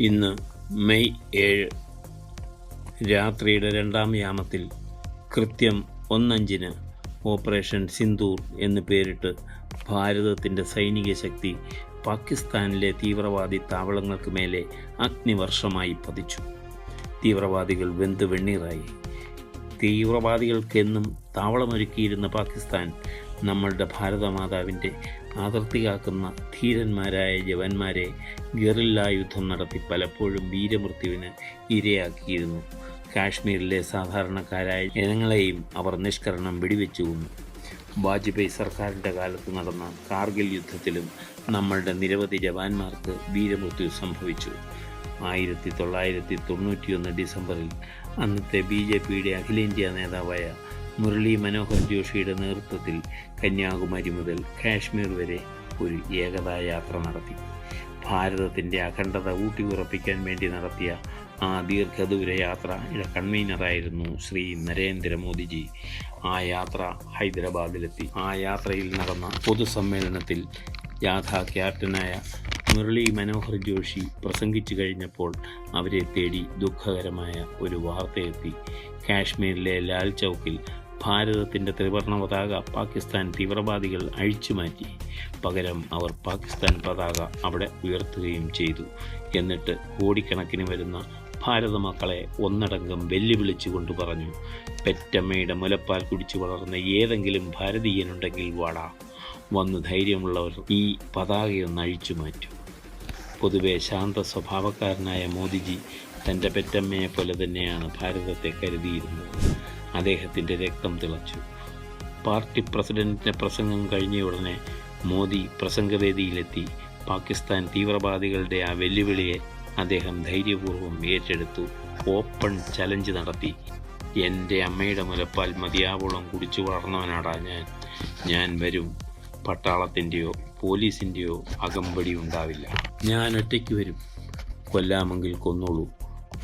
ഇന്ന് മെയ് ഏഴ് രാത്രിയുടെ രണ്ടാം യാമത്തിൽ കൃത്യം ഒന്നഞ്ചിന് ഓപ്പറേഷൻ സിന്ദൂർ എന്ന് പേരിട്ട് ഭാരതത്തിന്റെ സൈനിക ശക്തി പാകിസ്ഥാനിലെ തീവ്രവാദി താവളങ്ങൾക്ക് മേലെ അഗ്നിവർഷമായി പതിച്ചു. തീവ്രവാദികൾ വെന്ത് വെണ്ണീറായി. തീവ്രവാദികൾക്കെന്നും താവളമൊരുക്കിയിരുന്ന പാകിസ്ഥാൻ നമ്മളുടെ ഭാരതമാതാവിന്റെ അതിർത്തി കാക്കുന്ന ധീരന്മാരായ ജവാന്മാരെ ഗറില്ല യുദ്ധം നടത്തി പലപ്പോഴും വീരമൃത്യുവിന് ഇരയാക്കിയിരുന്നു. കാശ്മീരിലെ സാധാരണക്കാരായ ജനങ്ങളെയും അവർ നിഷ്കരണം വെടിവെച്ചു കൊന്നു. വാജ്പേയി സർക്കാരിന്റെ കാലത്ത് നടന്ന കാർഗിൽ യുദ്ധത്തിലും നമ്മളുടെ നിരവധി ജവാന്മാർക്ക് വീരമൃത്യു സംഭവിച്ചു. ആയിരത്തി തൊള്ളായിരത്തി തൊണ്ണൂറ്റിയൊന്ന് ഡിസംബറിൽ അന്നത്തെ ബി ജെ പിയുടെ അഖിലേന്ത്യാ നേതാവായ മുരളി മനോഹർ ജോഷിയുടെ നേതൃത്വത്തിൽ കന്യാകുമാരി മുതൽ കാശ്മീർ വരെ ഒരു ഏകതാ യാത്ര നടത്തി. ഭാരതത്തിന്റെ അഖണ്ഡത ഊട്ടിയുറപ്പിക്കാൻ വേണ്ടി നടത്തിയ ആ ദീർഘദൂര യാത്രയുടെ കൺവീനറായിരുന്നു ശ്രീ നരേന്ദ്രമോദിജി. ആ യാത്ര ഹൈദരാബാദിലെത്തി. ആ യാത്രയിൽ നടന്ന പൊതുസമ്മേളനത്തിൽ യാഥാ ക്യാപ്റ്റനായ മുരളി മനോഹർ ജോഷി പ്രസംഗിച്ചു കഴിഞ്ഞപ്പോൾ അവരെ തേടി ദുഃഖകരമായ ഒരു വാർത്തയെത്തി. കാശ്മീരിലെ ലാൽ ചൗക്കിൽ ഭാരതത്തിന്റെ ത്രിവർണ പതാക പാകിസ്ഥാൻ തീവ്രവാദികൾ അഴിച്ചുമാറ്റി. പകരം അവർ പാകിസ്ഥാൻ പതാക അവിടെ ഉയർത്തുകയും ചെയ്തു. എന്നിട്ട് കോടിക്കണക്കിന് വരുന്ന ഭാരത മക്കളെ ഒന്നടങ്കം വെല്ലുവിളിച്ചുകൊണ്ട് പറഞ്ഞു പെറ്റമ്മയുടെ മുലപ്പാൽ കുടിച്ചു വളർന്ന ഏതെങ്കിലും ഭാരതീയനുണ്ടെങ്കിൽ വാടാ. വന്ന് ധൈര്യമുള്ളവർ ഈ പതാകയൊന്ന് അഴിച്ചു മാറ്റും പൊതുവെ ശാന്ത സ്വഭാവക്കാരനായ മോദിജി തന്റെ പെറ്റമ്മയെ പോലെ തന്നെയാണ് ഭാരതത്തെ കരുതിയിരുന്നത്. അദ്ദേഹത്തിന്റെ രക്തം തിളച്ചു. പാർട്ടി പ്രസിഡന്റിന്റെ പ്രസംഗം കഴിഞ്ഞ ഉടനെ മോദി പ്രസംഗവേദിയിലെത്തി. പാകിസ്ഥാൻ തീവ്രവാദികളുടെ ആ വെല്ലുവിളിയെ അദ്ദേഹം ധൈര്യപൂർവം ഏറ്റെടുത്തു. ഓപ്പൺ ചലഞ്ച് നടത്തി. എന്റെ അമ്മയുടെ മുലപ്പാൽ മതിയാവോളം കുടിച്ചു വളർന്നവനാടാ ഞാൻ. ഞാൻ വരും. പട്ടാളത്തിന്റെയോ പോലീസിന്റെയോ അകമ്പടി ഉണ്ടാവില്ല. ഞാൻ ഒറ്റയ്ക്ക് വരും. കൊല്ലാമെങ്കിൽ കൊന്നോളൂ.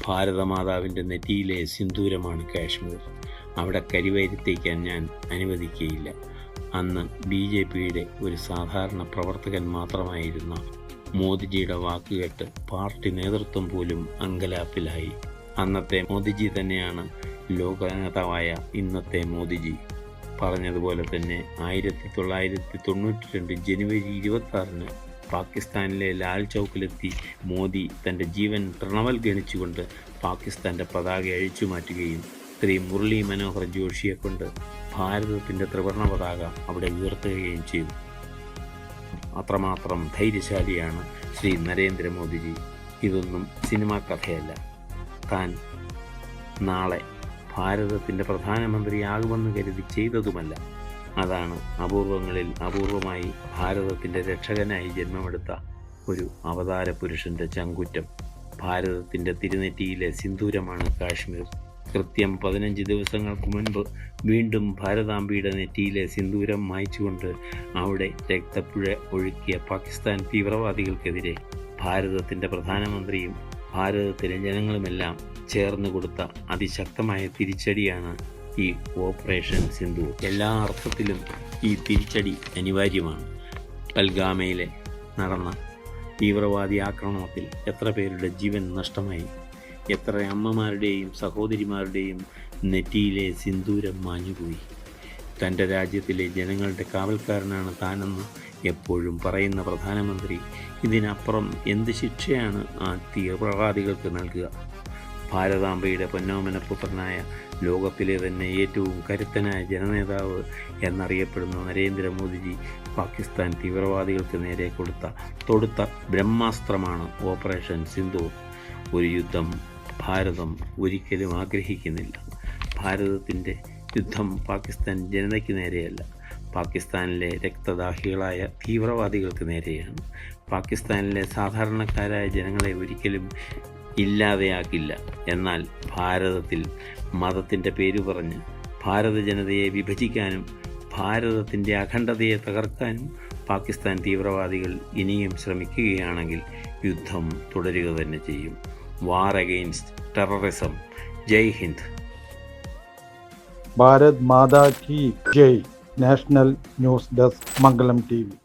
ഭാരതമാതാവിന്റെ നെറ്റിയിലെ സിന്ദൂരമാണ് കാശ്മീർ. അവിടെ കരിവരുത്തേക്കാൻ ഞാൻ അനുവദിക്കുകയില്ല അന്ന് ബി ജെ പിയുടെ ഒരു സാധാരണ പ്രവർത്തകൻ മാത്രമായിരുന്ന മോദിജിയുടെ വാക്കുകേട്ട് പാർട്ടി നേതൃത്വം പോലും അങ്കലാപ്പിലായി. അന്നത്തെ മോദിജി തന്നെയാണ് ലോക നേതാവായ ഇന്നത്തെ മോദിജി. പറഞ്ഞതുപോലെ തന്നെ ആയിരത്തി തൊള്ളായിരത്തി തൊണ്ണൂറ്റി രണ്ട് ജനുവരി ഇരുപത്തി പാകിസ്ഥാനിലെ ലാൽ ചൗക്കിലെത്തി മോദി തന്റെ ജീവൻ തൃണവൽ ഗണിച്ചുകൊണ്ട് പാകിസ്ഥാന്റെ പതാക അഴിച്ചു മാറ്റുകയും ശ്രീ മുരളി മനോഹർ ജോഷിയെ കൊണ്ട് ഭാരതത്തിന്റെ ത്രിവർണ പതാക അവിടെ ഉയർത്തുകയും ചെയ്തു. അത്രമാത്രം ധൈര്യശാലിയാണ് ശ്രീ നരേന്ദ്രമോദിജി. ഇതൊന്നും സിനിമാ കഥയല്ല. താൻ നാളെ ഭാരതത്തിന്റെ പ്രധാനമന്ത്രിയാകുമെന്ന് കരുതി ചെയ്തതുമല്ല. അതാണ് അപൂർവങ്ങളിൽ അപൂർവമായി ഭാരതത്തിന്റെ രക്ഷകനായി ജന്മമെടുത്ത ഒരു അവതാര പുരുഷന്റെ ചങ്കുറ്റം. ഭാരതത്തിന്റെ തിരുനെറ്റിയിലെ സിന്ദൂരമാണ് കാശ്മീർ. കൃത്യം പതിനഞ്ച് ദിവസങ്ങൾക്ക് മുൻപ് വീണ്ടും ഭാരതാംബിയുടെ നെറ്റിയിലെ സിന്ദൂരം മായ്ച്ചുകൊണ്ട് അവിടെ രക്തപ്പുഴ ഒഴുക്കിയ പാകിസ്ഥാൻ തീവ്രവാദികൾക്കെതിരെ ഭാരതത്തിന്റെ പ്രധാനമന്ത്രിയും ഭാരതത്തിലെ ജനങ്ങളുമെല്ലാം ചേർന്ന് കൊടുത്ത അതിശക്തമായ തിരിച്ചടിയാണ് ഈ ഓപ്പറേഷൻ സിന്ധു. എല്ലാ അർത്ഥത്തിലും ഈ തിരിച്ചടി അനിവാര്യമാണ്. പൽഗാമയിലെ നടന്ന തീവ്രവാദി ആക്രമണത്തിൽ എത്ര പേരുടെ ജീവൻ നഷ്ടമായി? എത്ര അമ്മമാരുടെയും സഹോദരിമാരുടെയും നെറ്റിയിലെ സിന്ദൂരം മാഞ്ഞുപോയി. തന്റെ രാജ്യത്തിലെ ജനങ്ങളുടെ കാവൽക്കാരനാണ് താനെന്ന് എപ്പോഴും പറയുന്ന പ്രധാനമന്ത്രി ഇതിനപ്പുറം എന്ത് ശിക്ഷയാണ് ആ തീവ്രവാദികൾക്ക് നൽകുക? ഭാരതാംബയുടെ പൊന്നോമന പുത്രനായ ലോകത്തിലെ തന്നെ ഏറ്റവും കരുത്തനായ ജനനേതാവ് എന്നറിയപ്പെടുന്ന നരേന്ദ്രമോദിജി പാകിസ്ഥാൻ തീവ്രവാദികൾക്ക് നേരെ കൊടുത്ത തൊടുത്ത ബ്രഹ്മാസ്ത്രമാണ് ഓപ്പറേഷൻ സിന്ധു ഒരു യുദ്ധം ഭാരതം ഒരിക്കലും ആഗ്രഹിക്കുന്നില്ല. ഭാരതത്തിന്റെ യുദ്ധം പാകിസ്ഥാൻ ജനതയ്ക്ക് നേരെയല്ല. പാകിസ്ഥാനിലെ രക്തദാഹികളായ തീവ്രവാദികൾക്ക് നേരെയാണ്. പാകിസ്ഥാനിലെ സാധാരണക്കാരായ ജനങ്ങളെ ഒരിക്കലും ഇല്ലാതെയാക്കില്ല. എന്നാൽ ഭാരതത്തിൽ മതത്തിന്റെ പേര് പറഞ്ഞ് ഭാരത ജനതയെ വിഭജിക്കാനും ഭാരതത്തിന്റെ അഖണ്ഡതയെ തകർക്കാനും പാകിസ്ഥാൻ തീവ്രവാദികൾ ഇനിയും ശ്രമിക്കുകയാണെങ്കിൽ യുദ്ധം തുടരുക തന്നെ ചെയ്യും. വാർ അഗെയിൻസ്റ്റ് ടെററിസം ജയ് ഹിന്ദ് ഭാരത് മാതാ കി ജയ് national news desk Mangalam T V